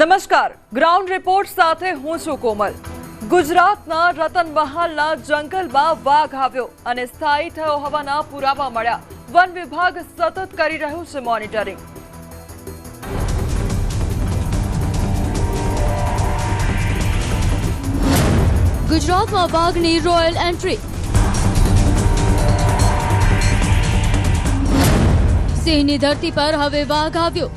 નમસ્કાર. Ground report સાથે હું છું કોમલ. ગુજરાતના રતન મહાલના જંગલમાં વાઘ આવ્યો અને સ્થાયી થયો હોવાના પુરાવા મળ્યા. વન વિભાગ સતત કરી રહ્યું છે મોનિટરિંગ. ગુજરાતમાં વાઘની રોયલ એન્ટ્રી. સિંહની ધરતી પર હવે વાઘ આવ્યો.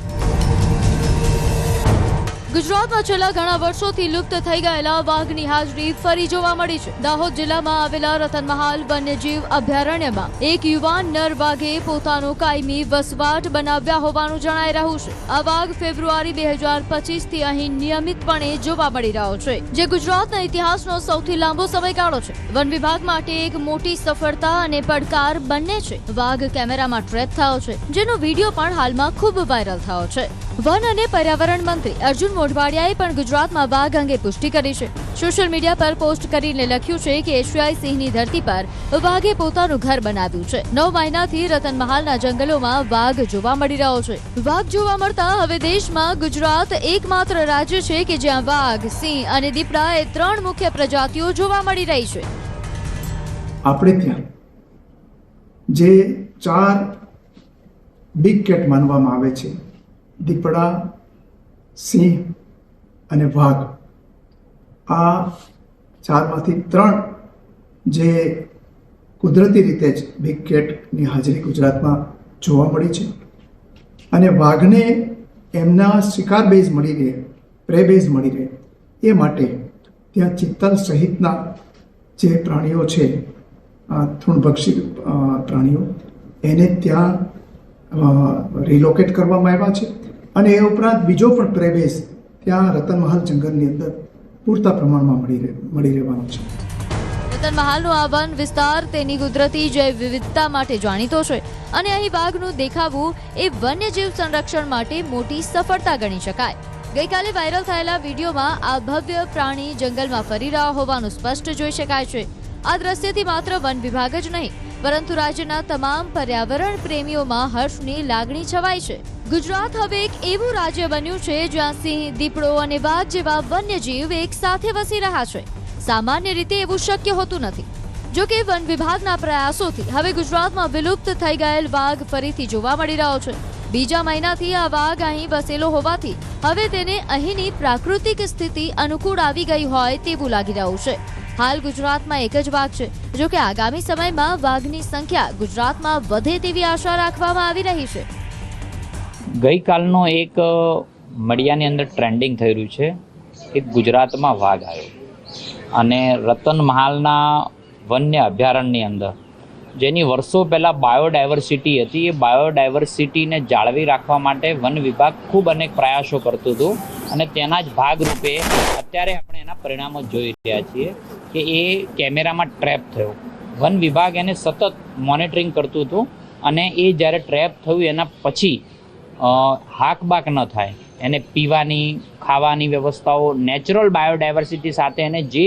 ગુજરાતમાં છેલ્લા ઘણા વર્ષોથી લુપ્ત થઈ ગયેલા વાઘની હાજરી ફરી જોવા મળી છે. દાહોદ જિલ્લામાં આવેલા રતનમહાલ વન્યજીવ અભયારણ્યમાં એક યુવાન નર વાઘે પોતાનો કાયમી વસવાટ બનાવ્યા હોવાનું જણાઈ રહ્યું છે. આ વાઘ ફેબ્રુઆરી બે હજાર પચીસથી અહીં નિયમિતપણે જોવા મળી રહ્યો છે, જે ગુજરાતના ઇતિહાસનો સૌથી લાંબો સમયગાળો છે. વન વિભાગ માટે એક મોટી સફળતા અને પડકાર બંને છે. વાઘ કેમેરામાં ટ્રેપ થયો છે, જેનો વીડિયો પણ હાલમાં ખૂબ વાયરલ થયો છે. વન અને પર્યાવરણ મંત્રી અર્જુન મોઢવાડિયાએ પણ ગુજરાતમાં વાઘ અંગે પુષ્ટિ કરી છે. સોશિયલ મીડિયા પર પોસ્ટ કરીને લખ્યું છે કે એશિયાઈ સિંહની ધરતી પર વાઘે પોતાનું ઘર બનાવ્યું છે. નવ મહિનાથી રતનમહાલના જંગલોમાં વાઘ જોવા મળી રહ્યો છે. વાઘ જોવા મળતા હવે દેશમાં ગુજરાત એકમાત્ર રાજ્ય છે કે જ્યાં વાઘ, સિંહ અને દીપડા એ ત્રણ મુખ્ય પ્રજાતિઓ જોવા મળી રહી છે. આપણે ત્યાં જે ચાર બિગ કેટ માનવામાં આવે છે દીપડા, સિંહ અને વાઘ. આ ચારમાંથી ત્રણ જે કુદરતી રીતે જ બિગ કેટની હાજરી ગુજરાતમાં જોવા મળી છે. અને વાઘને એમના શિકાર બેઝ મળી રહે, પ્રે બેઝ મળી રહે, એ માટે ત્યાં ચિત્તલ સહિતના જે પ્રાણીઓ છે તૃણભક્ષી પ્રાણીઓ, એને ત્યાં રિલોકેટ કરવામાં આવ્યા છે. અને એ ઉપરાંત બીજો પણ પ્રવેશ ત્યાં રતનમહાલ જંગલની અંદર પૂરતા પ્રમાણમાં મળી મળી રહેવાનો છે. રતનમહાલનો આ વન વિસ્તાર તેની કુદરતી જૈવ વિવિધતા માટે જાણીતો છે અને અહીં બાઘનું દેખાવું એ વન્યજીવ સંરક્ષણ માટે મોટી સફળતા ગણી શકાય. ગઈકાલે વાયરલ થયેલા વિડીયોમાં આ ભવ્ય પ્રાણી જંગલમાં ફરી રહ્યા હોવાનું સ્પષ્ટ જોઈ શકાય છે. આ દ્રશ્યથી માત્ર વન વિભાગ જ નહીં પરંતુ રાજ્યના તમામ પર્યાવરણ પ્રેમીઓમાં હર્ષની લાગણી છવાય છે. ગુજરાત હવે એક એવું રાજ્ય બન્યું છે જ્યાં સિંહ, દીપડો અને વાઘ જેવા વન્યજીવ એક સાથે વસી રહ્યા છે. સામાન્ય રીતે એવું શક્ય હોતું નથી. જો કે વન વિભાગના પ્રયાસોથી હવે ગુજરાતમાં વિલુપ્ત થઈ ગયેલ વાઘ ફરીથી જોવા મળી રહ્યો છે. બીજા મહિનાથી આ વાઘ અહીં વસેલો હોવાથી હવે તેને અહીંની પ્રાકૃતિક સ્થિતિ અનુકૂળ આવી ગઈ હોય તેવું લાગી રહ્યું છે. હાલ ગુજરાતમાં એક જ વાઘ છે જો કે આગામી સમયમાં વાઘની સંખ્યા ગુજરાતમાં વધે તેવી આશા રાખવામાં આવી રહી છે. ગઈકાલનો એક અ, અંદર ટ્રેન્ડિંગ થઈ રહ્યું છે કે ગુજરાતમાં વાઘ આવ્યો. અને રતન મહાલના વન્ય અભયારણ્યની અંદર જેની વર્ષો પહેલાં બાયોડાયવર્સિટી હતી એ બાયોડાયવર્સિટીને જાળવી રાખવા માટે વન વિભાગ ખૂબ અનેક પ્રયાસો કરતું હતું. અને તેના જ ભાગરૂપે અત્યારે આપણે એના પરિણામો જોઈ રહ્યા છીએ. કે એ કેમેરામાં ટ્રેપ થયો. વન વિભાગ એને સતત મોનિટરિંગ કરતું હતું અને એ જ્યારે ટ્રેપ થયું એના પછી હાકબાક ન થાય. એને પીવાની, ખાવાની વ્યવસ્થાઓ, નેચરલ બાયોડાયવર્સિટી સાથે એને જે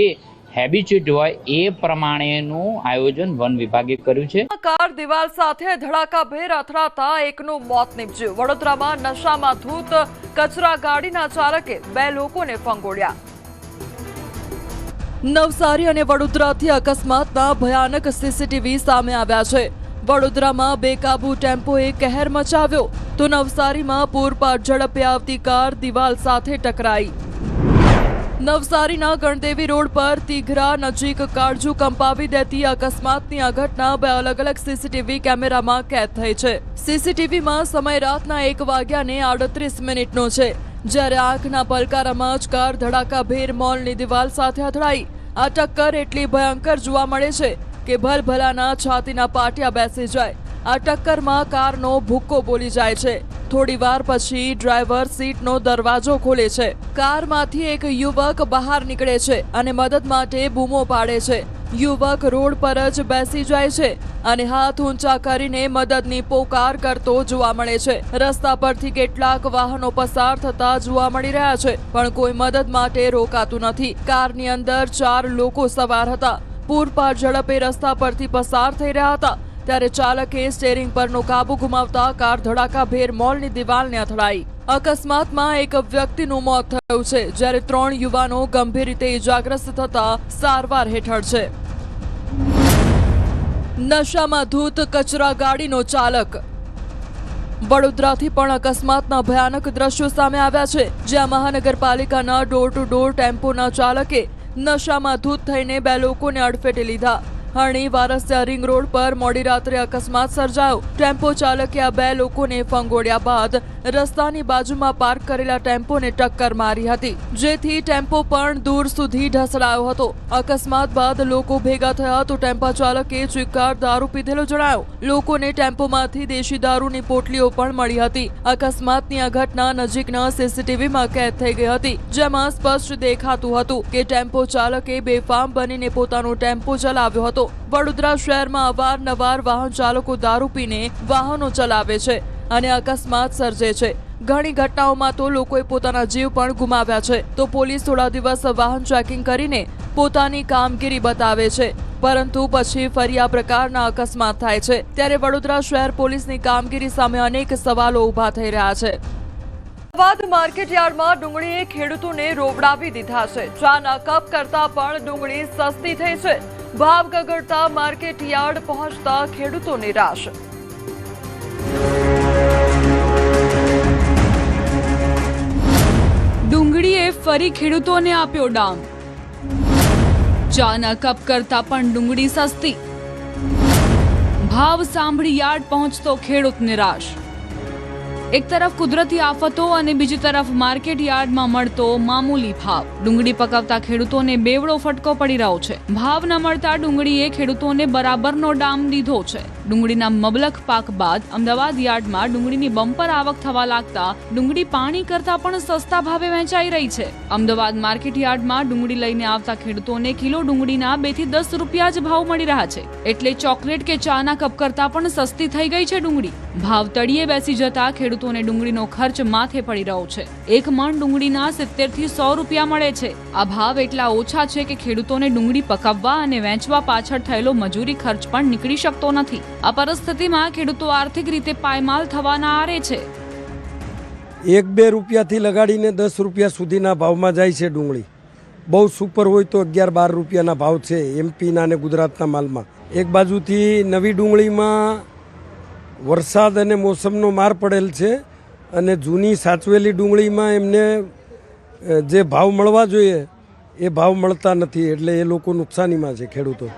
હેબિચ્યુટ હોય એ પ્રમાણેનું આયોજન વન વિભાગે કર્યું છે. કાર દિવાલ સાથે ધડાકાભેર અથડાતા એકનું મોત નીપજ્યું. વડોદરામાં નશામાં ધૂત, કચરા ગાડીના ચાલકે બે લોકોને ફંગોળ્યા. નવસારી અને વડોદરાથી અકસ્માતના ભયાનક સીસીટીવી સામે આવ્યા છે. વડોદરામાં બેકાબુ ટેમ્પોએ કહેર મચાવ્યો તો નવસારીમાં પૂરપાટ ઝડપે આવતી કાર દિવાલ સાથે ટકરાઈ. નવસારીના ગણદેવી રોડ પર તીઘરા નજીક કાળજુ કંપાવી દેતી અકસ્માતની આ ઘટના બે અલગ અલગ સીસીટીવી કેમેરામાં કેદ થઈ છે. સીસીટીવીમાં સમય રાતના એક વાગ્યાને આડત્રીસ મિનિટનો છે. જ્યારે આંખના પલકારામાં જ કાર ધડાકાભેર મોલની દિવાલ સાથે અથડાઈ આ ટક્કર એટલી ભયંકર જોવા મળે છે કે ભલભલાના છાતીના પાટિયા બેસી જાય. આ ટક્કરમાં કારનો ભૂક્કો બોલી જાય છે. થોડીવાર પછી ડ્રાઈવર સીટનો દરવાજો ખોલે છે. કારમાંથી એક યુવક બહાર નીકળે છે અને મદદ માટે બૂમો પાડે છે. યુવક રોડ પર જ બેસી જાય છે અને હાથ ઊંચા કરીને મદદની પોકાર કરતો જોવા મળે છે. રસ્તા પરથી કેટલાક વાહનો પસાર થતા જોવા મળી રહ્યા છે, પણ કોઈ મદદ માટે રોકાતું નથી. કારની અંદર ચાર લોકો સવાર હતા. પૂરપાર ઝડપે રસ્તા પરથી પસાર થઈ રહ્યા હતા. ત્યારે ચાલકે સ્ટેરિંગ પરનો કાબુ ગુમાવતા કાર ધડાકાભેર મોલની દિવાલને અથડાઈ. અકસ્માતમાં એક વ્યક્તિનું મોત થયું છે, જ્યારે ત્રણ યુવાનો ગંભીર રીતે ઇજાગ્રસ્ત થતા સારવાર હેઠળ છે. નશામાં ધૂત કચરા ગાડીનો ચાલક. વડોદરાથી પણ અકસ્માતના ભયાનક દ્રશ્યો સામે આવ્યા છે, જ્યાં મહાનગરપાલિકાના ડોર ટુ ડોર ટેમ્પોના ચાલકે નશામાં ધૂત થઈને બે લોકોને અડફેટે લીધા. હરણી વારસિયા રિંગ રોડ પર મોડી રાત્રે અકસ્માત સર્જાયો. ટેમ્પો ચાલકે આ બે લોકોને ફંગોળ્યા બાદ રસ્તાની બાજુમાં પાર્ક કરેલા ટેમ્પોને ટક્કર મારી હતી. જેથી ટેમ્પો પણ દૂર સુધી ઢસડાયો હતો. અકસ્માત બાદ લોકો ભેગા થયા તો ટેમ્પા ચાલકે ચિક્કાર દારૂ પીધેલો જણાયો. લોકોને ટેમ્પોમાંથી દેશી દારૂની પોટલીઓ પણ મળી હતી. અકસ્માતની આ ઘટના નજીકના સીસીટીવીમાં કેદ થઈ ગઈ હતી, જેમાં સ્પષ્ટ દેખાતું હતું કે ટેમ્પો ચાલકે બેફામ બનીને પોતાનો ટેમ્પો ચલાવ્યો હતો. વડોદરા શહેરમાં અવારનવાર વાહન ચાલકો દારૂ પીને વાહનો ચલાવે છે. અને અકસ્માત સર્જે છે. ઘણી ઘટનાઓમાં તો લોકોએ પોતાના જીવ પણ ગુમાવ્યા છે. તો પોલીસ થોડા દિવસ વાહન ચેકિંગ કરીને પોતાની કામગીરી બતાવે છે. પરંતુ પછી ફરી આ પ્રકારના અકસ્માત થાય છે. ત્યારે વડોદરા શહેર પોલીસની કામગીરી સામે અનેક સવાલો ઊભા થઈ રહ્યા છે. અમદાવાદ માર્કેટયાર્ડમાં ડુંગળીએ ખેડૂતોને રોવડાવી દીધા છે. ચાના કપ કરતા પણ ડુંગળી સસ્તી થઈ છે. ભાવ ગગડતા માર્કેટયાર્ડ પહોંચતા ખેડૂતો નિરાશ ડુંગળીએ ફરી ખેડૂતોને આપ્યો ડામ. ચાના કપ કરતા પણ ડુંગળી સસ્તી. ભાવ સાંભળી યાર્ડ પહોંચતો ખેડૂત નિરાશ એક તરફ કુદરતી આફતો અને બીજી તરફ માર્કેટ યાર્ડમાં મળતો મામૂલી ભાવ. ડુંગળી પકવતા ખેડૂતોને બેવડો ફટકો પડી રહ્યો છે. ભાવ ન મળતા ડુંગળીએ ખેડૂતોને બરાબરનો ડામ દીધો છે. ડુંગળીના મબલખ પાક બાદ અમદાવાદ યાર્ડમાં ડુંગળીની બમ્પર આવક થવા લાગતા ડુંગળી પાણી કરતા પણ સસ્તા ભાવે વેચાઈ રહી છે. અમદાવાદ માર્કેટ યાર્ડમાં ડુંગળી લઈને આવતા ખેડૂતોને કિલો ડુંગળીના બેથી દસ રૂપિયા જ ભાવ મળી રહ્યા છે. એટલે ચોકલેટ કે ચાના કપ કરતા પણ સસ્તી થઈ ગઈ છે ડુંગળી. ભાવ તળિયે બેસી જતા ખેડૂતોને ડુંગળીનો ખર્ચ માથે પડી રહ્યો છે. એક મણ ડુંગળીના સિત્તેરથી સો રૂપિયા મળે છે. આ ભાવ એટલા ઓછા છે કે ખેડૂતોને ડુંગળી પકાવવા અને વેચવા પાછળ થયેલો મજૂરી ખર્ચ પણ નીકળી શકતો નથી. આ પરિસ્થિતિમાં ખેડૂતો આર્થિક રીતે પાયમાલ થવાના આરે છે. એક બે રૂપિયાથી લગાડીને દસ રૂપિયા સુધીના ભાવમાં જાય છે ડુંગળી. બહુ સુપર હોય તો અગિયાર બાર રૂપિયાના ભાવ છે એમપીના અને ગુજરાતના માલમાં. એક બાજુથી નવી ડુંગળીમાં વરસાદ અને મોસમનો માર પડેલ છે અને જૂની સાચવેલી ડુંગળીમાં એમને જે ભાવ મળવા જોઈએ એ ભાવ મળતા નથી એટલે એ લોકો નુકસાનીમાં છે ખેડૂતો.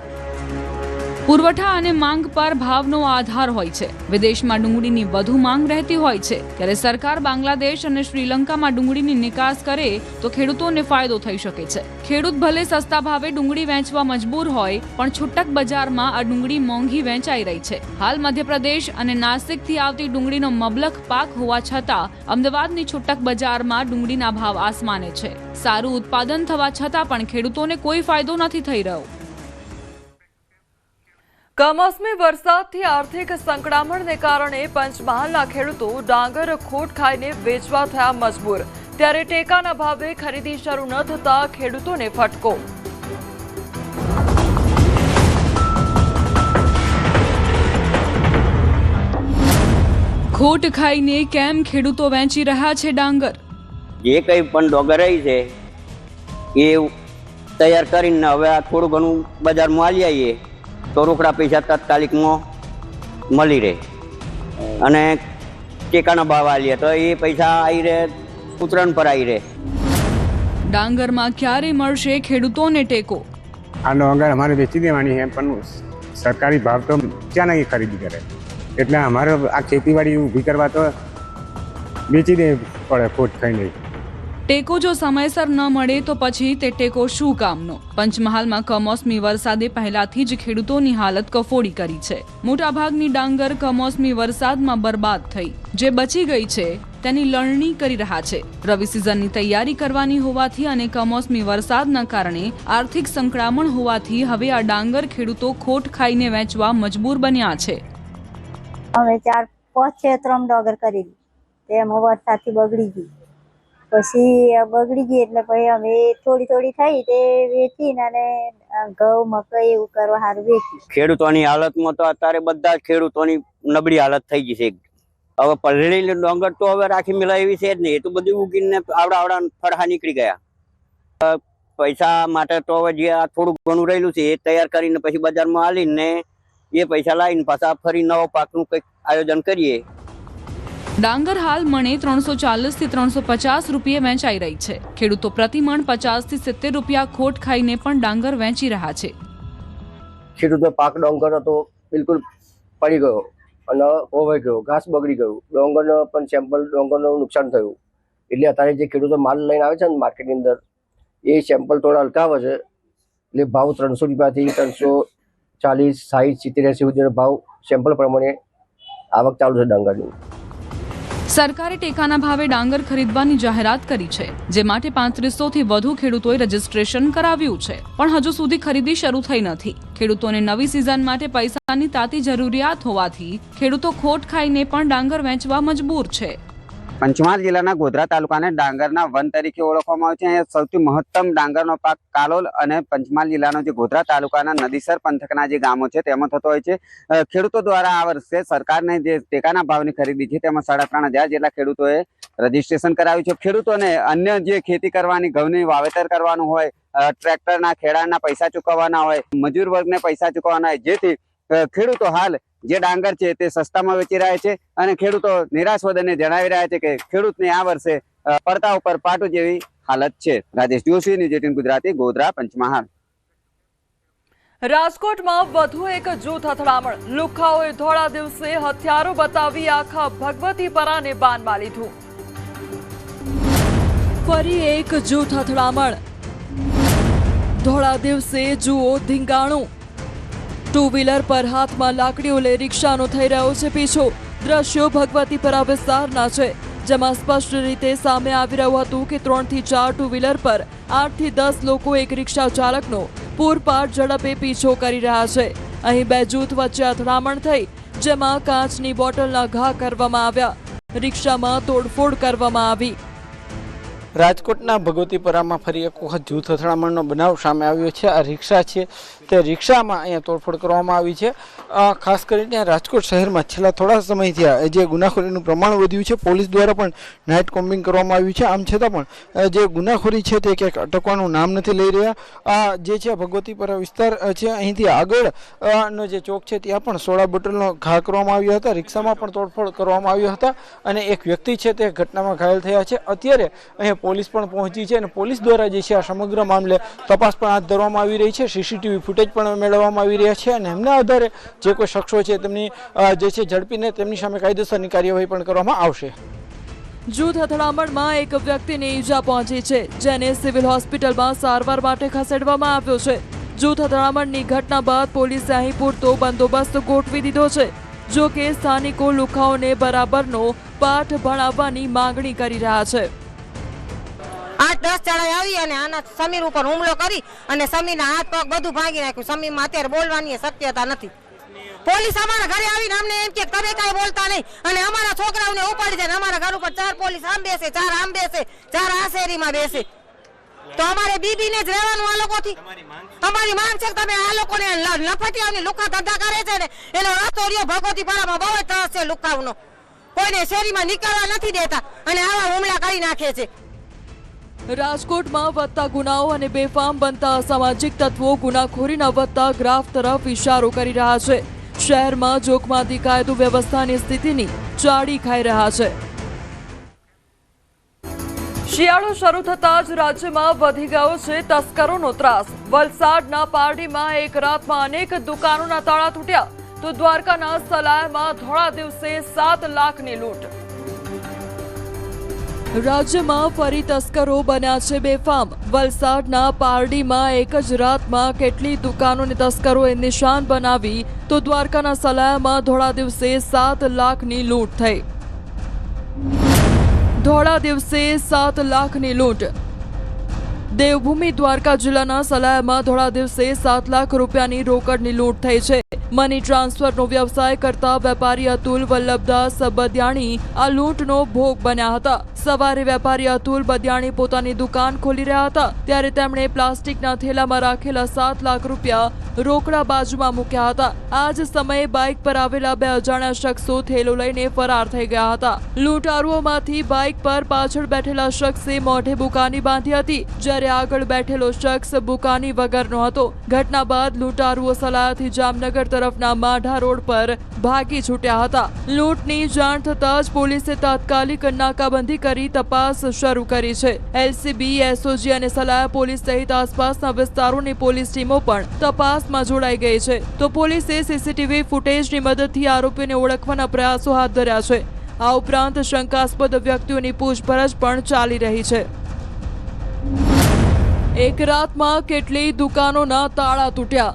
પુરવઠા અને માંગ પર ભાવનો આધાર હોય છે. વિદેશમાં ડુંગળીની વધુ માંગ રહેતી હોય છે. ત્યારે સરકાર બાંગ્લાદેશ અને શ્રીલંકામાં ડુંગળીની નિકાસ કરે તો ખેડૂતોને ફાયદો થઈ શકે છે. ખેડૂત ભલે સસ્તા ભાવે ડુંગળી વેચવા મજબૂર હોય, પણ છૂટક બજારમાં આ ડુંગળી મોંઘી વેચાઈ રહી છે. હાલ મધ્યપ્રદેશ અને નાસિકથી આવતી ડુંગળીનો મબલખ પાક હોવા છતાં, અમદાવાદની છૂટક બજારમાં ડુંગળીના ભાવ આસમાને છે. સારું ઉત્પાદન થવા છતાં પણ ખેડૂતોને કોઈ ફાયદો નથી થઈ રહ્યો. કમોસમી વરસાદથી આર્થિક સંકળામણને કારણે પંચમહાલના ખેડૂતો ડાંગર ખોટ ખાઈને વેચવા થયા મજબૂર. ત્યારે ટેકાના ભાવે ખરીદી શરૂ ન થતા ખેડૂતોને ફટકો. ખોટ ખાઈને કેમ ખેડૂતો વેચી રહ્યા છે ડાંગર? જે કંઈ પણ ડોગરાઈ છે એ તૈયાર કરીને હવે આ થોડું ઘણું બજારમાં આવી આવીએ. તો રોકડા પૈસા તાત્કાલિકમાં મળી રહે. અને ટેકાના ભાવ આલીએ તો એ પૈસા આવી રહે ઉતરણ પર આવી રહે. ડાંગરમાં ક્યારે મળશે ખેડૂતોને ટેકો? આ ડાંગર અમારે વેચી દેવાની છે પણ સરકારી ભાવ તો ક્યાં નહીં ખરીદી કરે. એટલે અમારે આ ખેતીવાડી ઊભી કરવા તો વેચી દે પડે ખોટ ખાઈને ટેકો જો સમયસર ન મળે તો પછી તે ટેકો શું કામનો? પંચમહાલમાં કમોસમી વરસાદે પહેલાથી જ ખેડૂતોની હાલત કફોડી કરી છે. મોટાભાગની ડાંગર કમોસમી વરસાદમાં બરબાદ થઈ. જે બચી ગઈ છે, તેની લણણી કરી રહ્યા છે. રવિ સિઝનની તૈયારી કરવાની હોવાથી અને કમોસમી વરસાદના કારણે આર્થિક સંકળામણ હોવાથી હવે આ ડાંગર ખેડૂતો ખોટ ખાઈને વેચવા મજબૂર બન્યા છે. હવે ચાર પાંચ, છે, ત્રણ ડોગર કરી તેમ વરસાદથી બગડી ગઈ. પછી બગડી ગઈ એટલે પછી અમે થોડી થોડી થઈ તે વેચીને અને ઘઉં, મકાઈ એવું કરવા સારું વેચી ખેડૂતોની હાલતમાં તો અત્યારે બધા ખેડૂતોની નબળી હાલત થઈ ગઈ છે. હવે પલળી ડોંગર તો હવે રાખી મિલાવી છે જ નહીં. એ તો બધું ઉગીને આવડા આવડા ફરહા નીકળી ગયા. પૈસા માટે તો હવે જે આ થોડું ઘણું રહેલું છે એ તૈયાર કરીને પછી બજારમાં આલીને એ પૈસા લાવીને પાછા ફરી નવો પાકનું કંઈક આયોજન કરીએ. ડાંગર હાલ મણે ત્રણસો ચાલીસથી ત્રણસો પચાસ રૂપિયે વેચાઈ રહી છે. ખેડૂતો પ્રતિમણ પચાસથી સિત્તેર રૂપિયા ખોટ ખાઈને પણ ડાંગર વેચી રહ્યા છે. ખેડૂતો પાક ડોંગર હતો, બિલકુલ પડી ગયો અને હોવાઈ ગયો, ઘાસ બગડી ગયું. ડોંગરનો પણ સેમ્પલ ડોંગરનું નુકસાન થયું. એટલે અત્યારે જે ખેડૂતો માલ લઈને આવે છે ને માર્કેટની અંદર, એ સેમ્પલ થોડા હલકાવે છે. એટલે ભાવ ત્રણસો રૂપિયાથી ત્રણસો ચાલીસ સાહીઠ સિત્તેર, એસી સુધીનો ભાવ સેમ્પલ પ્રમાણે આવક ચાલુ છે ડાંગરની. સરકારે ટેકાના ભાવે ડાંગર ખરીદવાની જાહેરાત કરી છે, જે માટે પાંત્રીસોથી વધુ ખેડૂતોએ રજીસ્ટ્રેશન કરાવ્યું છે. પણ હજુ સુધી ખરીદી શરૂ થઈ નથી. ખેડૂતોને નવી સિઝન માટે પૈસાની તાતી જરૂરિયાત હોવાથી ખેડૂતો ખોટ ખાઈને પણ ડાંગર વેચવા મજબૂર છે. પંચમહાલ જિલ્લાના ગોધરા તાલુકાને ડાંગરના વન તરીકે ઓળખવામાં આવે છે. અહીંયા સૌથી મહત્તમ ડાંગરનો પાક કાલોલ અને પંચમહાલ જિલ્લાનો જે ગોધરા તાલુકાના નદીસર પંથકના જે ગામો છે તેમાં થતો હોય છે. ખેડૂતો દ્વારા આ વર્ષે સરકારને જે ટેકાના ભાવની ખરીદી છે તેમાં સાડા ત્રણ હજાર જેટલા ખેડૂતોએ રજીસ્ટ્રેશન કરાવ્યું છે. ખેડૂતોને અન્ય જે ખેતી કરવાની, ઘઉંની વાવેતર કરવાનું હોય ટ્રેક્ટરના ખેડાના પૈસા ચૂકવવાના હોય, મજૂર વર્ગને પૈસા ચૂકવવાના હોય, જેથી ખેડૂતો હાલ જે ડાંગર છે તે સસ્તામાં વેચી રહ્યા છે અને ખેડૂતો નિરાશ વદને જણાવી રહ્યા છે કે ખેડૂતને આ વર્ષે પડતા ઉપર પાટું જેવી હાલત છે. Rajesh Joshi, news eighteen Gujarati, Godhra, Panchmahal. રાજકોટમાં વધુ એક જૂથ અથડામણ. લુખાઓએ ધોળા દિવસે હથિયારો બતાવી આખા ભગવતીપરાને બાનમાં લીધું. ફરી એક જૂથ અથડામણ. ધોળા દિવસે જુઓ ધીંગાણું. ટુ વ્હીલર પર હાથમાં લાકડીઓ લઈ રિક્ષાનો થઈ રહ્યો છે પીછો. દ્રશ્યો ભગવતીપરા વિસ્તારના છે, જેમાં સ્પષ્ટ રીતે સામે આવી રહ્યું હતું કે ત્રણથી ચાર ટુ વ્હીલર પર આઠથી દસ લોકો એક રિક્ષા ચાલકનો પૂરપાટ ઝડપે પીછો કરી રહ્યા છે. અહીં બે જૂથ વચ્ચે અથડામણ થઈ, જેમાં કાચની બોટલના ઘા કરવામાં આવ્યા. રિક્ષામાં તોડફોડ કરવામાં આવી. રાજકોટના ભગવતીપરામાં ફરી એક વખત જૂથ અથડામણનો બનાવ સામે આવ્યો છે. આ રિક્ષા છે તે રિક્ષામાં અહીંયા તોડફોડ કરવામાં આવી છે. ખાસ કરીને રાજકોટ શહેરમાં છેલ્લા થોડા સમયથી જે ગુનાખોરીનું પ્રમાણ વધ્યું છે, પોલીસ દ્વારા પણ નાઇટ કોમ્બિંગ કરવામાં આવ્યું છે. આમ છતાં પણ જે ગુનાખોરી છે તે ક્યાંક અટકવાનું નામ નથી લઈ રહ્યા. આ જે છે ભગવતીપરા વિસ્તાર છે, અહીંથી આગળ નો જે ચોક છે ત્યાં પણ સોડા બોટલનો ઘા કરવામાં આવ્યા હતા. રિક્ષામાં પણ તોડફોડ કરવામાં આવ્યા હતા અને એક વ્યક્તિ છે તે ઘટનામાં ઘાયલ થયા છે. અત્યારે અહીંયા પોલીસ પણ પહોંચી છે અને પોલીસ દ્વારા જે છે આ સમગ્ર મામલે તપાસ પણ હાથ ધરવામાં આવી રહી છે. સીસીટીવી ફૂટેજ પણ મેળવવામાં આવી રહ્યા છે અને એમના આધારે જે કોઈ શખ્સો છે તેમની જે છે ઝડપીને તેમની સામે કાયદેસરની કાર્યવાહી પણ કરવામાં આવશે. જૂથ અથડામણમાં એક વ્યક્તિને ઈજા પહોંચી છે, જેને સિવિલ હોસ્પિટલમાં સારવાર માટે ખસેડવામાં આવ્યો છે. જૂથ અથડામણની ઘટના બાદ પોલીસે અહીં પૂરતો બંદોબસ્ત ગોઠવી દીધો છે, જો કે સ્થાનિકો લુખાઓને બરાબરનો પાઠ ભણાવવાની માંગણી કરી રહ્યા છે. આઠ, દસ જણા આવી અને આના સમીર ઉપર હુમલો કરી અને સમીરના હાથ પગ બધું ભાંગી નાખ્યું. સમીરમાં અત્યારે બોલવાની શક્યતા નથી. પોલીસ અમારા ઘરે આવીને અમને એમ કે તમે કાંઈ બોલતા નહીં. અને અમારા છોકરાઓને ઉપાડી જાય અમારા ઘર ઉપર ચાર પોલીસ આમ બેસે ચાર આમ બેસે ચાર આ શેરીમાં બેસે. તો અમારે બીબીને જ રહેવાનું આ લોકોથી. અમારી માંગ છે તમે આ લોકોને લ- લફટિયાઓની લુખા ધંધા કરે છે ને એનો રસ્તો રહ્યો, ભગવતી પારામાં બહુ જ ત્રાસ છે લુખાવનો કોઈને શેરીમાં નીકળવા નથી દેતા અને આવા હુમલા કરી નાખે છે. રાજકોટમાં વધતા ગુનાઓ અને બેફામ બનતા અસામાજિક તત્વો ગુનાખોરીના વધતા ગ્રાફ તરફ ઇશારો કરી રહ્યા છે. શહેરમાં જોખમાંથી કાયદો વ્યવસ્થાની સ્થિતિની ચાડી ખાઈ રહ્યા છે. શિયાળો શરૂ થતાં જ રાજ્યમાં વધી ગયો છે તસ્કરોનો ત્રાસ. વલસાડના પારડીમાં એક રાતમાં અનેક દુકાનોના તાળા તૂટ્યા. તો દ્વારકાના સલાયમાં ધોળા દિવસે સાત લાખની લૂંટ. રાજ્યમાં ફરી તસ્કરો બન્યા છે બેફામ. વલસાડના પારડીમાં એક જ રાતમાં કેટલી દુકાનોને તસ્કરોએ નિશાન બનાવી તો દ્વારકાના સલાયામાં ધોળા દિવસે સાત લાખની લૂંટ થઈ. ધોળા દિવસે સાત લાખની લૂંટ. દેવભૂમિ દ્વારકા જિલ્લાના સલાયામાં ધોળા દિવસે સાત લાખ રૂપિયાની રોકડની લૂંટ થઈ છે. મની ટ્રાન્સફરનો વ્યવસાય કરતા વેપારી અતુલ વલ્લભદાસ બદિયાણી આ લૂંટનો ભોગ બન્યા હતા. સવારે વેપારી અતુલ બદિયાણી પોતાની દુકાન ખોલી રહ્યા હતા. ત્યારે તેમણે પ્લાસ્ટિકના થેલામાં રાખેલા સાત લાખ રૂપિયા રોકડા બાજુમાં મૂક્યા હતા. આ જ સમયે બાઇક પર આવેલા બે અજાણ્યા શખ્સો થેલો લઈને ફરાર થઈ ગયા હતા. લૂંટારુઓમાંથી બાઇક પર પાછળ બેઠેલા શખ્સે મોઢે બુકાની બાંધી હતી, જ્યારે આગળ બેઠેલો શખ્સ બુકાની વગરનો હતો. ઘટના બાદ લૂંટારુઓ સલાહથી જામનગર તરફના માઢા રોડ પર ભાગી છૂટ્યા હતા. લૂંટની જાણ થતાં જ પોલીસે તાત્કાલિક નાકાબંધી કરી તપાસ શરૂ કરી છે. એલસીબી, એસઓજી અને સલાહ પોલીસ સહિત આસપાસના વિસ્તારોની પોલીસ ટીમો પણ તપાસમાં જોડાઈ ગઈ છે. તો પોલીસે સીસીટીવી ફૂટેજની મદદથી આરોપીને ઓળખવાના પ્રયાસો હાથ ધર્યા છે. આ ઉપરાંત શંકાસ્પદ વ્યક્તિઓની પૂછપરછ પણ ચાલી રહી છે. એક રાતમાં કેટલી દુકાનોના તાળા તૂટ્યા.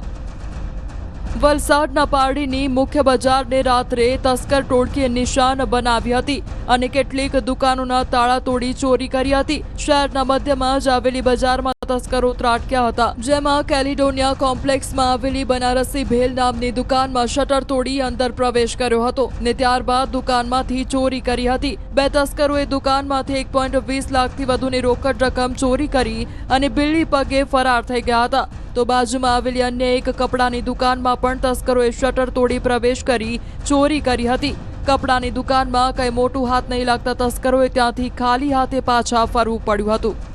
વલસાડના પારડીની મુખ્ય બજારને રાત્રે તસ્કર ટોળકીએ નિશાન બનાવી હતી અને કેટલીક દુકાનોના તાળા તોડી ચોરી કરી હતી. શહેરના મધ્યમાં જ આવેલી બજારમાં તસ્કરો ત્રાટક્યા હતા. જેમાં કેલિડોનિયા કોમ્પ્લેક્સમાં આવેલી બનારસી ભેલ નામની દુકાનમાં શટર તોડી અંદર પ્રવેશ કર્યો હતો ને ત્યારબાદ દુકાનમાંથી ચોરી કરી હતી. બે તસ્કરોએ દુકાનમાંથી એક પોઈન્ટ વીસ લાખથી વધુની રોકડ રકમ ચોરી કરી અને બિલ્ડી પગે ફરાર થઈ ગયા હતા. તો બાજુમાં આવેલી અન્ય એક કપડાની દુકાનમાં પણ તસ્કરોએ શટર તોડી પ્રવેશ કરી ચોરી કરી હતી. કપડાની દુકાનમાં કંઈ મોટું હાથ નહીં લાગતા તસ્કરોએ ત્યાંથી ખાલી હાથે પાછા ફરવું પડ્યું હતું.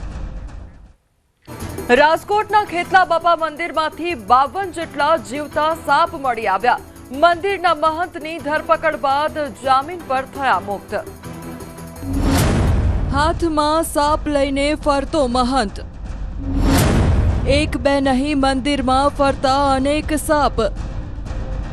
રાજકોટના ખેતલા બાપા મંદિરમાંથી બાવન જેટલા જીવતા સાપ મળી આવ્યા. મંદિરના મહંતની ધરપકડ બાદ જામીન પર થયા મુક્ત. હાથમાં સાપ લઈને ફરતો મહંત. એક બે નહીં, મંદિરમાં ફરતા અનેક સાપ.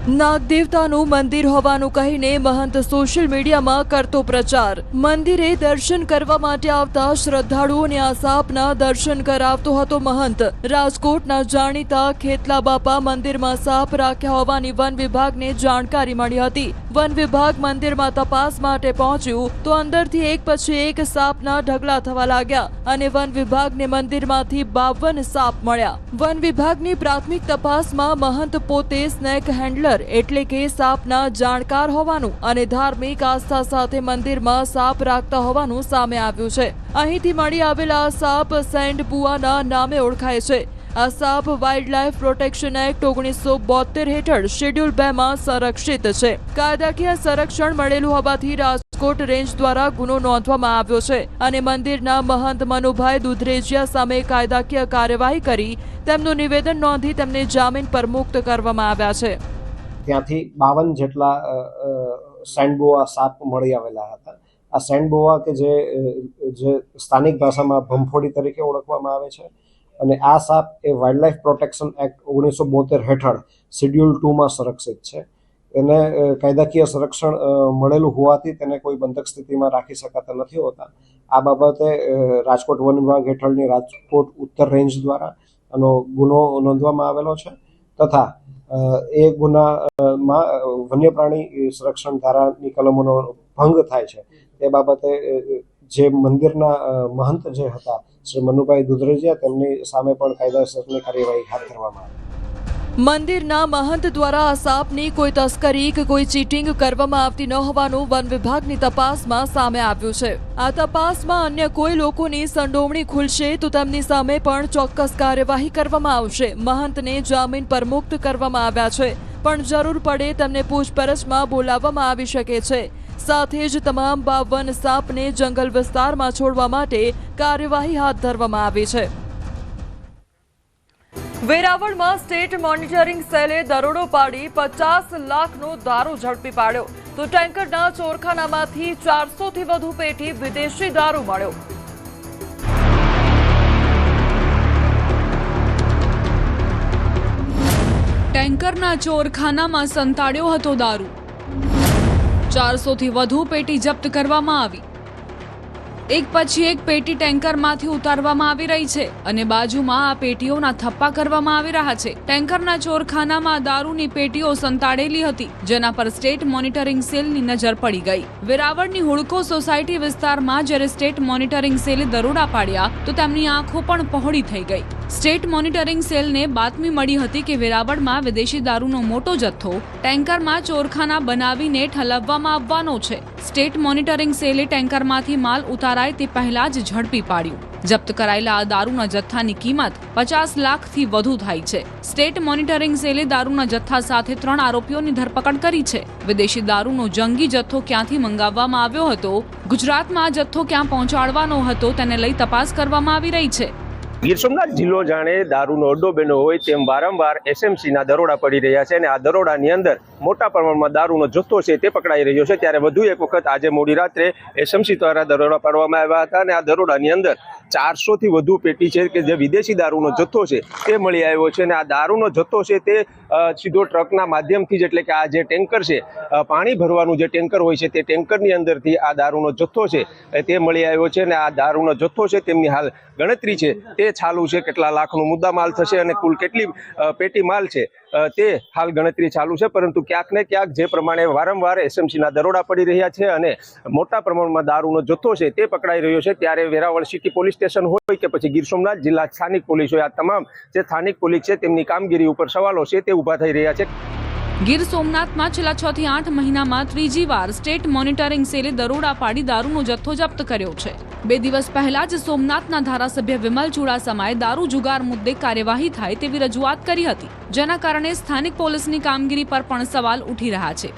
નાગદેવતાનું મંદિર હોવાનું કહીને મહંત સોશિયલ મીડિયામાં કરતો પ્રચાર. મંદિરે દર્શન કરવા માટે આવતા શ્રદ્ધાળુઓને આ સાપના દર્શન કરાવતો હતો મહંત. રાજકોટના જાણીતા ખેતલા બાપા મંદિરમાં સાપ રાખ્યા હોવાની વન વિભાગને જાણકારી મળી હતી. વન વિભાગ મંદિરમાં તપાસ માટે પહોંચ્યું તો અંદરથી એક પછી એક સાપના ઢગલા થવા લાગ્યા અને વન વિભાગને મંદિરમાંથી બાવન સાપ મળ્યા. વન વિભાગની પ્રાથમિક તપાસમાં મહંત પોતે સ્નેક હેન્ડલર એટલે કે સાપના જાણકાર હોવાનું અને ધાર્મિક આસ્થા સાથે મંદિરમાં સાપ રાખતા હોવાનું સામે આવ્યું છે. અહીંથી મળી આવેલા સાપ સેન્ડ બુઆના નામે ઓળખાય છે. આ સાપ વાઇલ્ડ લાઇફ પ્રોટેક્શન એક્ટ ઓગણીસો બોતેર હેઠળ શેડ્યુલ બે માં સંરક્ષિત છે. કાયદાકીય સંરક્ષણ મળેલું હોવાથી રાજકોટ રેન્જ દ્વારા ગુનો નોંધવામાં આવ્યો છે અને મંદિરના મહંત મનુભાઈ દુધરેજિયા સામે કાયદાકીય કાર્યવાહી કરી તેમનું નિવેદન નોંધી તેમને જામીન પર મુક્ત કરવામાં આવ્યા છે. ત્યાંથી બાવન જેટલા સેન્ડબોવા સાપ મળી આવેલા હતા. આ સેન્ડબોવા કે જે જે સ્થાનિક ભાષામાં ભંફોડી તરીકે ઓળખવામાં આવે છે અને આ સાપ એ વાઇલ્ડલાઇફ પ્રોટેક્શન એક્ટ ઓગણીસો બોતેર હેઠળ શેડ્યુલ ટુમાં સંરક્ષિત છે. એને કાયદાકીય સંરક્ષણ મળેલું હોવાથી તેને કોઈ બંધક સ્થિતિમાં રાખી શકાતા નથી હોતા. આ બાબતે રાજકોટ વન વિભાગ હેઠળની રાજકોટ ઉત્તર રેન્જ દ્વારા આનો ગુનો નોંધવામાં આવેલો છે તથા એ ગુનામાં વન્ય પ્રાણી સંરક્ષણ ધારાની કલમોનો ભંગ થાય છે. તે બાબતે જે મંદિરના મહંત જે હતા, શ્રી મનુભાઈ દુધરેજિયા, તેમની સામે પણ કાયદાસરની કાર્યવાહી હાથ ધરવામાં આવી. મંદિરના મહંત દ્વારા આ સાપની કોઈ તસ્કરી કે કોઈ ચીટિંગ કરવામાં આવતી ન હોવાનું વન વિભાગની તપાસમાં સામે આવ્યું છે. આ તપાસમાં અન્ય કોઈ લોકોની સંડોવણી ખુલશે તો તેમની સામે પણ ચોક્કસ કાર્યવાહી કરવામાં આવશે. મહંતને જામીન પર મુક્ત કરવામાં આવ્યા છે. પણ જરૂર પડે તેમને પૂછપરછમાં બોલાવવામાં આવી શકે છે. સાથે જ તમામ બાવન સાપને જંગલ વિસ્તારમાં છોડવા માટે કાર્યવાહી હાથ ધરવામાં આવી છે. વેરાવળમાં સ્ટેટ મોનિટરિંગ સેલે દરોડો પાડી પચાસ લાખનો દારૂ ઝડપી પાડ્યો. તો ટેન્કરના ચોરખાનામાંથી ચારસોથી વધુ પેટી વિદેશી દારૂ મળ્યો. ટેન્કરના ચોરખાનામાં સંતાડ્યો હતો દારૂ. ચારસોથી વધુ પેટી જપ્ત કરવામાં આવી. એક પછી એક પેટી ટેન્કરમાંથી ઉતારવામાં આવી રહી છે અને બાજુમાં આ પેટીઓના થપ્પા કરવામાં આવી રહ્યા છે. ટેન્કરના ચોરખાનામાં દારૂની પેટીઓ સંતાડેલી હતી, જેના પર સ્ટેટ મોનિટરિંગ સેલની નજર પડી ગઈ. વેરાવળની હુડકો સોસાયટી વિસ્તારમાં જ્યારે સ્ટેટ મોનિટરિંગ સેલે દરોડા પાડ્યા, તો તેમની આંખો પણ પહોળી થઈ ગઈ. સ્ટેટ મોનિટરિંગ સેલને બાતમી મળી હતી કે વેરાવળમાં વિદેશી દારૂનો મોટો જથ્થો ટેન્કરમાં ચોરખાના બનાવીને ઠલવવામાં આવવાનો છે. સ્ટેટ મોનિટરિંગ સેલે ટેન્કરમાંથી માલ ઉતારાય તે પહેલા જ ઝડપી પાડ્યું. જપ્ત કરાયેલા આ દારૂના જથ્થાની કિંમત પચાસ લાખથી વધુ થાય છે. સ્ટેટ મોનિટરિંગ સેલે દારૂના જથ્થા સાથે ત્રણ આરોપીઓની ધરપકડ કરી છે. વિદેશી દારૂનો જંગી જથ્થો ક્યાંથી મંગાવવામાં આવ્યો હતો, ગુજરાતમાં આ જથ્થો ક્યાં પહોંચાડવાનો હતો તેને લઈ તપાસ કરવામાં આવી રહી છે. ગીર સોમનાથ જિલ્લો જાણે દારૂનો અડ્ડો બન્યો હોય તેમ વારંવાર એસએમસીના દરોડા પડી રહ્યા છે અને આ દરોડાની અંદર મોટા પ્રમાણમાં દારૂનો જથ્થો છે તે પકડાઈ રહ્યો છે. ત્યારે વધુ એક વખત આજે મોડી રાત્રે એસએમસી દ્વારા દરોડા પાડવામાં આવ્યા હતા અને આ દરોડાની અંદર ચારસો થી વધુ પેટી છે કે જે વિદેશી દારૂનો જથ્થો છે તે મળી આવ્યો છે અને આ દારૂનો જથ્થો છે તે સીધો ટ્રકના માધ્યમથી જ એટલે કે આ જે ટેન્કર છે પાણી ભરવાનું જે ટેન્કર હોય છે તે ટેન્કરની અંદરથી આ દારૂનો જથ્થો છે તે મળી આવ્યો છે અને આ દારૂનો જથ્થો છે તેમની હાલ ગણતરી છે તે ચાલુ છે, કેટલા લાખનો મુદ્દા માલ થશે અને કુલ કેટલી પેટી માલ છે તે હાલ ગણતરી ચાલુ છે, પરંતુ ક્યાંક ને ક્યાંક જે પ્રમાણે વારંવાર એસએમસીના દરોડા પડી રહ્યા છે અને મોટા પ્રમાણમાં દારૂનો જથ્થો છે તે પકડાઈ રહ્યો છે, ત્યારે વેરાવળ સિટી પોલીસ સ્ટેશન હોય કે પછી ગીર સોમનાથ જિલ્લા સ્થાનિક પોલીસ હોય, આ તમામ જે સ્થાનિક પોલીસ છે તેમની કામગીરી ઉપર સવાલો છે તે ઊભા થઈ રહ્યા છે. ગીર સોમનાથમાં છેલ્લા છ થી આઠ મહિનામાં ત્રીજી વાર સ્ટેટ મોનિટરિંગ સેલે દરોડા પાડી દારૂનો જથ્થો જપ્ત કર્યો છે. બે દિવસ પહેલા જ સોમનાથના ધારાસભ્ય વિમલ ચુડાસમાએ દારૂ જુગાર મુદ્દે કાર્યવાહી થાય તેવી રજૂઆત કરી હતી. જેના કારણે સ્થાનિક પોલીસની કામગીરી પર પણ સવાલ ઉઠી રહ્યા છે.